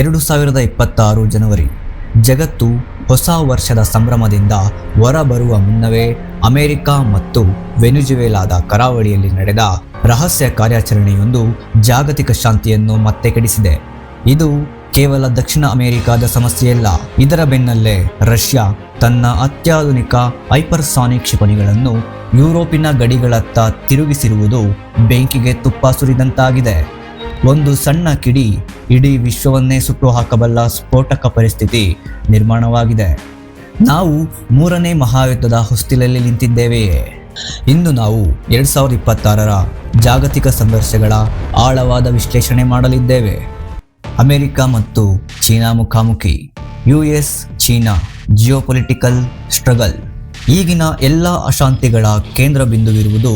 ಎರಡು ಸಾವಿರದ ಇಪ್ಪತ್ತಾರು ಜನವರಿ, ಜಗತ್ತು ಹೊಸ ವರ್ಷದ ಸಂಭ್ರಮದಿಂದ ಹೊರಬರುವ ಮುನ್ನವೇ ಅಮೆರಿಕ ಮತ್ತು ವೆನೆಜುವೆಲಾದ ಕರಾವಳಿಯಲ್ಲಿ ನಡೆದ ರಹಸ್ಯ ಕಾರ್ಯಾಚರಣೆಯೊಂದು ಜಾಗತಿಕ ಶಾಂತಿಯನ್ನು ಮತ್ತೆ ಕೆಡಿಸಿದೆ. ಇದು ಕೇವಲ ದಕ್ಷಿಣ ಅಮೆರಿಕಾದ ಸಮಸ್ಯೆಯಲ್ಲ, ಇದರ ಬೆನ್ನಲ್ಲೇ ರಷ್ಯಾ ತನ್ನ ಅತ್ಯಾಧುನಿಕ ಹೈಪರ್ಸಾನಿಕ್ ಕ್ಷಿಪಣಿಗಳನ್ನು ಯುರೋಪಿನ ಗಡಿಗಳತ್ತ ತಿರುಗಿಸಿರುವುದು ಬೆಂಕಿಗೆ ತುಪ್ಪ ಸುರಿದಂತಾಗಿದೆ. ಒಂದು ಸಣ್ಣ ಕಿಡಿ ಇಡೀ ವಿಶ್ವವನ್ನೇ ಸುಟ್ಟು ಹಾಕಬಲ್ಲ ಸ್ಫೋಟಕ ಪರಿಸ್ಥಿತಿ ನಿರ್ಮಾಣವಾಗಿದೆ. ನಾವು ಮೂರನೇ ಮಹಾಯುದ್ಧದ ಹೊಸ್ತಿಲಲ್ಲಿ ನಿಂತಿದ್ದೇವೆಯೇ ಇಂದು ನಾವು ಎರಡ್ ಸಾವಿರದ ಇಪ್ಪತ್ತಾರರ ಜಾಗತಿಕ ಸಂಘರ್ಷಗಳ ಆಳವಾದ ವಿಶ್ಲೇಷಣೆ ಮಾಡಲಿದ್ದೇವೆ. ಅಮೆರಿಕ ಮತ್ತು ಚೀನಾ ಮುಖಾಮುಖಿ U S China geopolitical struggle. ಈಗಿನ ಎಲ್ಲ ಅಶಾಂತಿಗಳ ಕೇಂದ್ರ ಬಿಂದುವಿರುವುದು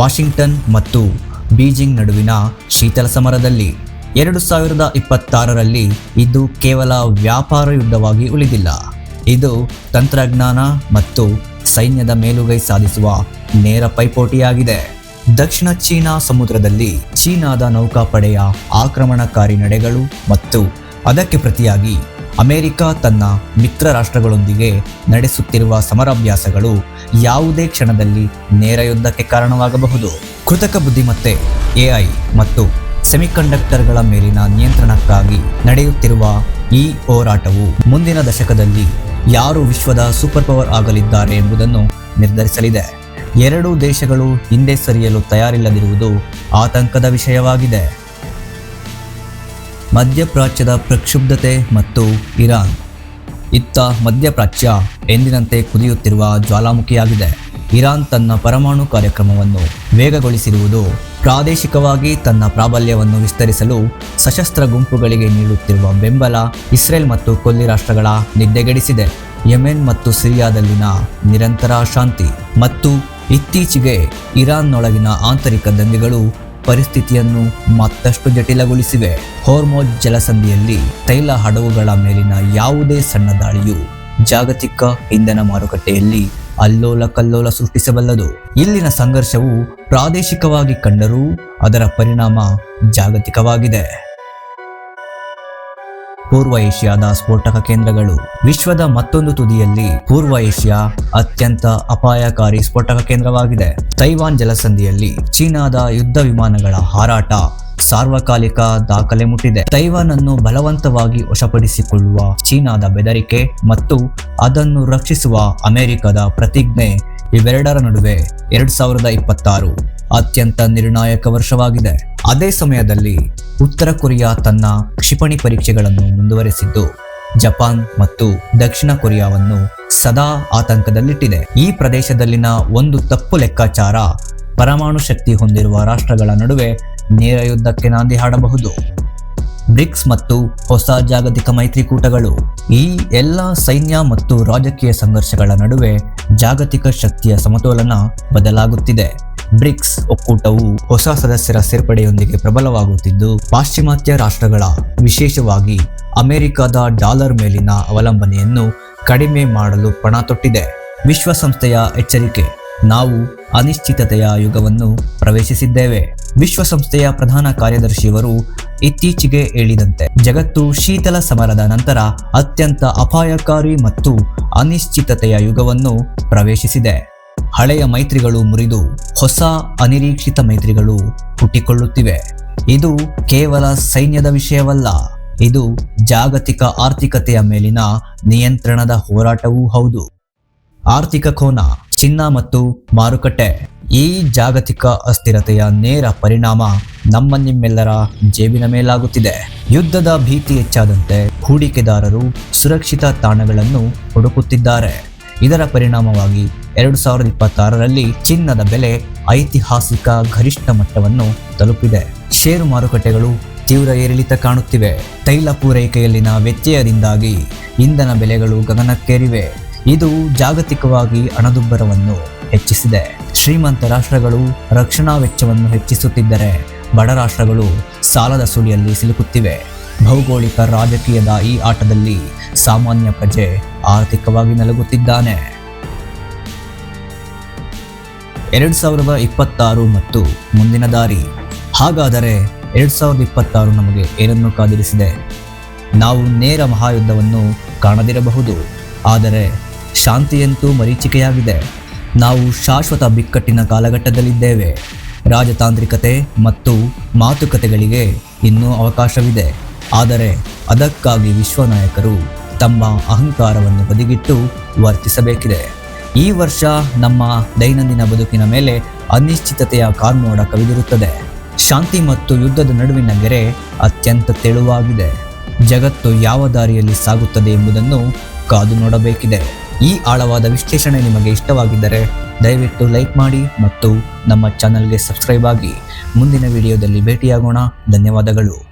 ವಾಷಿಂಗ್ಟನ್ ಮತ್ತು ಬೀಜಿಂಗ್ ನಡುವಿನ ಶೀತಲ ಸಮರದಲ್ಲಿ ಎರಡು ಸಾವಿರದ ಇಪ್ಪತ್ತಾರರಲ್ಲಿ ಇದು ಕೇವಲ ವ್ಯಾಪಾರ ಯುದ್ಧವಾಗಿ ಉಳಿದಿಲ್ಲ. ಇದು ತಂತ್ರಜ್ಞಾನ ಮತ್ತು ಸೈನ್ಯದ ಮೇಲುಗೈ ಸಾಧಿಸುವ ನೇರ ಪೈಪೋಟಿಯಾಗಿದೆ. ದಕ್ಷಿಣ ಚೀನಾ ಸಮುದ್ರದಲ್ಲಿ ಚೀನಾದ ನೌಕಾಪಡೆಯ ಆಕ್ರಮಣಕಾರಿ ನಡೆಗಳು ಮತ್ತು ಅದಕ್ಕೆ ಪ್ರತಿಯಾಗಿ ಅಮೆರಿಕ ತನ್ನ ಮಿತ್ರ ರಾಷ್ಟ್ರಗಳೊಂದಿಗೆ ನಡೆಸುತ್ತಿರುವ ಸಮರಾಭ್ಯಾಸಗಳು ಯಾವುದೇ ಕ್ಷಣದಲ್ಲಿ ನೇರ ಯುದ್ಧಕ್ಕೆ ಕಾರಣವಾಗಬಹುದು. ಕೃತಕ ಬುದ್ಧಿಮತ್ತೆ, ಎಐ ಮತ್ತು ಸೆಮಿಕಂಡಕ್ಟರ್ಗಳ ಮೇಲಿನ ನಿಯಂತ್ರಣಕ್ಕಾಗಿ ನಡೆಯುತ್ತಿರುವ ಈ ಹೋರಾಟವು ಮುಂದಿನ ದಶಕದಲ್ಲಿ ಯಾರು ವಿಶ್ವದ ಸೂಪರ್ ಪವರ್ ಆಗಲಿದ್ದಾರೆ ಎಂಬುದನ್ನು ನಿರ್ಧರಿಸಲಿದೆ. ಎರಡೂ ದೇಶಗಳು ಹಿಂದೆ ಸರಿಯಲು ತಯಾರಿಲ್ಲದಿರುವುದು ಆತಂಕದ ವಿಷಯವಾಗಿದೆ. ಮಧ್ಯಪ್ರಾಚ್ಯದ ಪ್ರಕ್ಷುಬ್ಧತೆ ಮತ್ತು ಇರಾನ್. ಇತ್ತ ಮಧ್ಯಪ್ರಾಚ್ಯ ಎಂದಿನಂತೆ ಕುದಿಯುತ್ತಿರುವ ಜ್ವಾಲಾಮುಖಿಯಾಗಿದೆ. ಇರಾನ್ ತನ್ನ ಪರಮಾಣು ಕಾರ್ಯಕ್ರಮವನ್ನು ವೇಗಗೊಳಿಸಿರುವುದು ಪ್ರಾದೇಶಿಕವಾಗಿ ತನ್ನ ಪ್ರಾಬಲ್ಯವನ್ನು ವಿಸ್ತರಿಸಲು ಸಶಸ್ತ್ರ ಗುಂಪುಗಳಿಗೆ ನೀಡುತ್ತಿರುವ ಬೆಂಬಲ ಇಸ್ರೇಲ್ ಮತ್ತು ಕೊಲ್ಲಿ ರಾಷ್ಟ್ರಗಳ ನಿದ್ದೆಗೆಡಿಸಿದೆ. ಯೆಮೆನ್ ಮತ್ತು ಸಿರಿಯಾದಲ್ಲಿನ ನಿರಂತರ ಅಶಾಂತಿ ಮತ್ತು ಇತ್ತೀಚೆಗೆ ಇರಾನ್ನೊಳಗಿನ ಆಂತರಿಕ ದಂಗೆಗಳು ಪರಿಸ್ಥಿತಿಯನ್ನು ಮತ್ತಷ್ಟು ಜಟಿಲಗೊಳಿಸಿವೆ. ಹೋರ್ಮೋಜ್ ಜಲಸಂಧಿಯಲ್ಲಿ ತೈಲ ಹಡಗುಗಳ ಮೇಲಿನ ಯಾವುದೇ ಸಣ್ಣ ದಾಳಿಯು ಜಾಗತಿಕ ಇಂಧನ ಮಾರುಕಟ್ಟೆಯಲ್ಲಿ ಅಲ್ಲೋಲ ಕಲ್ಲೋಲ ಸೃಷ್ಟಿಸಬಲ್ಲದು. ಇಲ್ಲಿನ ಸಂಘರ್ಷವು ಪ್ರಾದೇಶಿಕವಾಗಿ ಕಂಡರೂ ಅದರ ಪರಿಣಾಮ ಜಾಗತಿಕವಾಗಿದೆ. ಪೂರ್ವ ಏಷ್ಯಾದ ಸ್ಫೋಟಕ ಕೇಂದ್ರಗಳು. ವಿಶ್ವದ ಮತ್ತೊಂದು ತುದಿಯಲ್ಲಿ ಪೂರ್ವ ಏಷ್ಯಾ ಅತ್ಯಂತ ಅಪಾಯಕಾರಿ ಸ್ಫೋಟಕ ಕೇಂದ್ರವಾಗಿದೆ. ತೈವಾನ್ ಜಲಸಂಧಿಯಲ್ಲಿ ಚೀನಾದ ಯುದ್ಧ ವಿಮಾನಗಳ ಹಾರಾಟ ಸಾರ್ವಕಾಲಿಕ ದಾಖಲೆ ಮುಟ್ಟಿದೆ. ತೈವಾನ್ ಅನ್ನು ಬಲವಂತವಾಗಿ ವಶಪಡಿಸಿಕೊಳ್ಳುವ ಚೀನಾದ ಬೆದರಿಕೆ ಮತ್ತು ಅದನ್ನು ರಕ್ಷಿಸುವ ಅಮೆರಿಕದ ಪ್ರತಿಜ್ಞೆ ಇವೆರಡರ ನಡುವೆ ಎರಡ್ ಸಾವಿರದ ಇಪ್ಪತ್ತಾರು ಅತ್ಯಂತ ನಿರ್ಣಾಯಕ ವರ್ಷವಾಗಿದೆ. ಅದೇ ಸಮಯದಲ್ಲಿ ಉತ್ತರ ಕೊರಿಯಾ ತನ್ನ ಕ್ಷಿಪಣಿ ಪರೀಕ್ಷೆಗಳನ್ನು ಮುಂದುವರೆಸಿದ್ದು, ಜಪಾನ್ ಮತ್ತು ದಕ್ಷಿಣ ಕೊರಿಯಾವನ್ನು ಸದಾ ಆತಂಕದಲ್ಲಿಟ್ಟಿದೆ. ಈ ಪ್ರದೇಶದಲ್ಲಿನ ಒಂದು ತಪ್ಪು ಲೆಕ್ಕಾಚಾರ ಪರಮಾಣು ಶಕ್ತಿ ಹೊಂದಿರುವ ರಾಷ್ಟ್ರಗಳ ನಡುವೆ ನೇರ ಯುದ್ಧಕ್ಕೆ ನಾಂದಿ ಹಾಡಬಹುದು. ಬ್ರಿಕ್ಸ್ ಮತ್ತು ಹೊಸ ಜಾಗತಿಕ ಮೈತ್ರಿಕೂಟಗಳು ಈ ಎಲ್ಲ ಸೈನ್ಯ ಮತ್ತು ರಾಜಕೀಯ ಸಂಘರ್ಷಗಳ ನಡುವೆ ಜಾಗತಿಕ ಶಕ್ತಿಯ ಸಮತೋಲನ ಬದಲಾಗುತ್ತಿದೆ. ಬ್ರಿಕ್ಸ್ ಒಕ್ಕೂಟವು ಹೊಸ ಸದಸ್ಯರ ಸೇರ್ಪಡೆಯೊಂದಿಗೆ ಪ್ರಬಲವಾಗುತ್ತಿದ್ದು, ಪಾಶ್ಚಿಮಾತ್ಯ ರಾಷ್ಟ್ರಗಳ, ವಿಶೇಷವಾಗಿ ಅಮೆರಿಕದ ಡಾಲರ್ ಮೇಲಿನ ಅವಲಂಬನೆಯನ್ನು ಕಡಿಮೆ ಮಾಡಲು ಪಣ ತೊಟ್ಟಿದೆ. ವಿಶ್ವಸಂಸ್ಥೆಯ ಎಚ್ಚರಿಕೆ, ನಾವು ಅನಿಶ್ಚಿತತೆಯ ಯುಗವನ್ನು ಪ್ರವೇಶಿಸಿದ್ದೇವೆ. ವಿಶ್ವಸಂಸ್ಥೆಯ ಪ್ರಧಾನ ಕಾರ್ಯದರ್ಶಿಯವರು ಇತ್ತೀಚೆಗೆ ಹೇಳಿದಂತೆ, ಜಗತ್ತು ಶೀತಲ ಸಮರದ ನಂತರ ಅತ್ಯಂತ ಅಪಾಯಕಾರಿ ಮತ್ತು ಅನಿಶ್ಚಿತತೆಯ ಯುಗವನ್ನು ಪ್ರವೇಶಿಸಿದೆ. ಹಳೆಯ ಮೈತ್ರಿಗಳು ಮುರಿದು ಹೊಸ ಅನಿರೀಕ್ಷಿತ ಮೈತ್ರಿಗಳು ಹುಟ್ಟಿಕೊಳ್ಳುತ್ತಿವೆ. ಇದು ಕೇವಲ ಸೈನ್ಯದ ವಿಷಯವಲ್ಲ, ಇದು ಜಾಗತಿಕ ಆರ್ಥಿಕತೆಯ ಮೇಲಿನ ನಿಯಂತ್ರಣದ ಹೋರಾಟವೂ ಹೌದು. ಆರ್ಥಿಕ ಕೋನ, ಚಿನ್ನ ಮತ್ತು ಮಾರುಕಟ್ಟೆ, ಈ ಜಾಗತಿಕ ಅಸ್ಥಿರತೆಯ ನೇರ ಪರಿಣಾಮ ನಮ್ಮ ನಿಮ್ಮೆಲ್ಲರ ಜೇಬಿನ ಮೇಲಾಗುತ್ತಿದೆ. ಯುದ್ಧದ ಭೀತಿ ಹೆಚ್ಚಾದಂತೆ ಹೂಡಿಕೆದಾರರು ಸುರಕ್ಷಿತ ತಾಣಗಳನ್ನು ಹುಡುಕುತ್ತಿದ್ದಾರೆ. ಇದರ ಪರಿಣಾಮವಾಗಿ ಎರಡು ಸಾವಿರದ ಇಪ್ಪತ್ತಾರರಲ್ಲಿ ಚಿನ್ನದ ಬೆಲೆ ಐತಿಹಾಸಿಕ ಗರಿಷ್ಠ ಮಟ್ಟವನ್ನು ತಲುಪಿದೆ. ಷೇರು ಮಾರುಕಟ್ಟೆಗಳು ತೀವ್ರ ಏರಿಳಿತ ಕಾಣುತ್ತಿವೆ. ತೈಲ ಪೂರೈಕೆಯಲ್ಲಿನ ವ್ಯತ್ಯಯದಿಂದಾಗಿ ಇಂಧನ ಬೆಲೆಗಳು ಗಗನಕ್ಕೇರಿವೆ. ಇದು ಜಾಗತಿಕವಾಗಿ ಹಣದುಬ್ಬರವನ್ನು ಹೆಚ್ಚಿಸಿದೆ. ಶ್ರೀಮಂತ ರಾಷ್ಟ್ರಗಳು ರಕ್ಷಣಾ ವೆಚ್ಚವನ್ನು ಹೆಚ್ಚಿಸುತ್ತಿದ್ದರೆ ಬಡ ರಾಷ್ಟ್ರಗಳು ಸಾಲದ ಸುಳಿಯಲ್ಲಿ ಸಿಲುಕುತ್ತಿವೆ. ಭೌಗೋಳಿಕ ರಾಜಕೀಯದ ಈ ಆಟದಲ್ಲಿ ಸಾಮಾನ್ಯ ಪ್ರಜೆ ಆರ್ಥಿಕವಾಗಿ ನಲುಗುತ್ತಿದ್ದಾನೆ. ಎರಡು ಸಾವಿರದ ಇಪ್ಪತ್ತಾರು ಮತ್ತು ಮುಂದಿನ ದಾರಿ. ಹಾಗಾದರೆ ಎರಡ್ ಸಾವಿರದ ಇಪ್ಪತ್ತಾರು ನಮಗೆ ಏನನ್ನು ಕಾದಿರಿಸಿದೆ? ನಾವು ನೇರ ಮಹಾಯುದ್ಧವನ್ನು ಕಾಣದಿರಬಹುದು. ಆದರೆ ಶಾಂತಿಯಂತೂ ಮರೀಚಿಕೆಯಾಗಿದೆ. ನಾವು ಶಾಶ್ವತ ಬಿಕ್ಕಟ್ಟಿನ ಕಾಲಘಟ್ಟದಲ್ಲಿದ್ದೇವೆ. ರಾಜತಾಂತ್ರಿಕತೆ ಮತ್ತು ಮಾತುಕತೆಗಳಿಗೆ ಇನ್ನೂ ಅವಕಾಶವಿದೆ. ಆದರೆ ಅದಕ್ಕಾಗಿ ವಿಶ್ವ ನಾಯಕರು ತಮ್ಮ ಅಹಂಕಾರವನ್ನು ಬದಿಗಿಟ್ಟು ವರ್ತಿಸಬೇಕಿದೆ. ಈ ವರ್ಷ ನಮ್ಮ ದೈನಂದಿನ ಬದುಕಿನ ಮೇಲೆ ಅನಿಶ್ಚಿತತೆಯ ಕಾರ್ಮೋಡ ಕವಿದಿರುತ್ತದೆ. ಶಾಂತಿ ಮತ್ತು ಯುದ್ಧದ ನಡುವಿನ ಗೆರೆ ಅತ್ಯಂತ ತೆಳುವಾಗಿದೆ. ಜಗತ್ತು ಯಾವ ದಾರಿಯಲ್ಲಿ ಸಾಗುತ್ತದೆ ಎಂಬುದನ್ನು ಕಾದು ನೋಡಬೇಕಿದೆ. ಈ ಆಳವಾದ ವಿಶ್ಲೇಷಣೆ ನಿಮಗೆ ಇಷ್ಟವಾಗಿದ್ದರೆ ದಯವಿಟ್ಟು ಲೈಕ್ ಮಾಡಿ ಮತ್ತು ನಮ್ಮ ಚಾನಲ್ಗೆ ಸಬ್ಸ್ಕ್ರೈಬ್ ಆಗಿ. ಮುಂದಿನ ವಿಡಿಯೋದಲ್ಲಿ ಭೇಟಿಯಾಗೋಣ. ಧನ್ಯವಾದಗಳು.